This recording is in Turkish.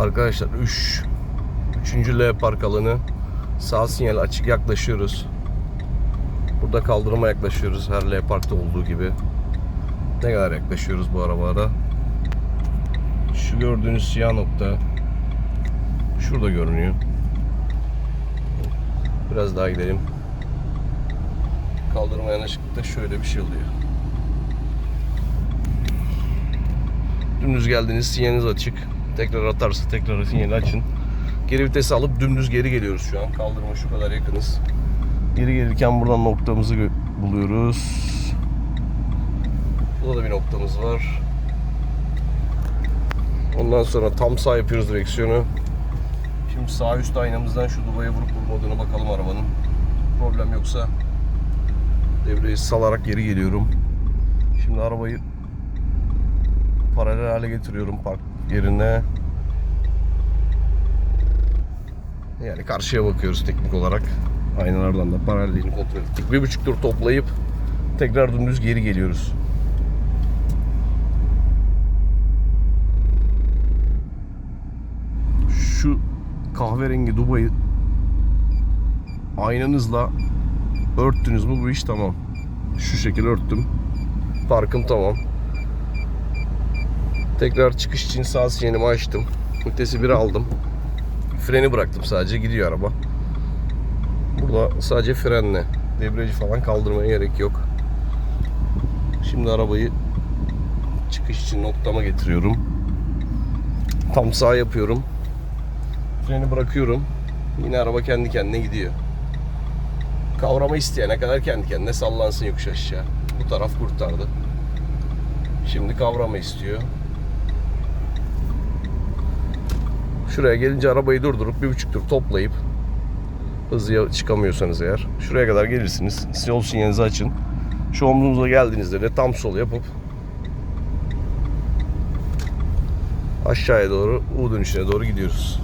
Arkadaşlar 3 3. L park alanı sağ sinyal açık yaklaşıyoruz. Burada kaldırıma yaklaşıyoruz her L parkta olduğu gibi. Ne kadar yaklaşıyoruz bu arabalara? Şu gördüğünüz siyah nokta şurada görünüyor. Biraz daha gidelim. Kaldırıma yanaşıkta şöyle bir şey oluyor. Dümdüz geldiğiniz sinyaliniz açık. Tekrar atarsa tekrar sinyali açın. Geri vitesi alıp dümdüz geri geliyoruz şu an. Kaldırıma şu kadar yakınız. Geri gelirken buradan noktamızı buluyoruz. Burada da bir noktamız var. Ondan sonra tam sağ yapıyoruz direksiyonu. Şimdi sağ üst aynamızdan şu Dubai'ye vurup vurmadığına bakalım arabanın. Problem yoksa devreyi salarak geri geliyorum. Şimdi arabayı paralel hale getiriyorum park yerine. Yani karşıya bakıyoruz teknik olarak. Aynalardan da paralelliğini kontrol ettik. Bir buçuk tur toplayıp tekrar dümdüz geri geliyoruz. Şu kahverengi Dubai aynanızla örttünüz mü bu iş tamam. Şu şekilde örttüm. Parkım tamam. Tekrar çıkış için sağ sinyalimi açtım. Vitesi 1'e aldım. Freni bıraktım sadece gidiyor araba. Burada sadece frenle. Debriyajı falan kaldırmaya gerek yok. Şimdi arabayı çıkış için noktama getiriyorum. Tam sağ yapıyorum. Freni bırakıyorum. Yine araba kendi kendine gidiyor. Kavrama isteyene kadar kendi kendine sallansın yokuş aşağı. Bu taraf kurtardı. Şimdi kavrama istiyor. Şuraya gelince arabayı durdurup bir buçuk tur toplayıp hızlıya çıkamıyorsanız eğer şuraya kadar gelirsiniz. Yol sinyalinizi açın. Şu omzunuza geldiğinizde de tam sol yapıp aşağıya doğru U dönüşüne doğru gidiyoruz.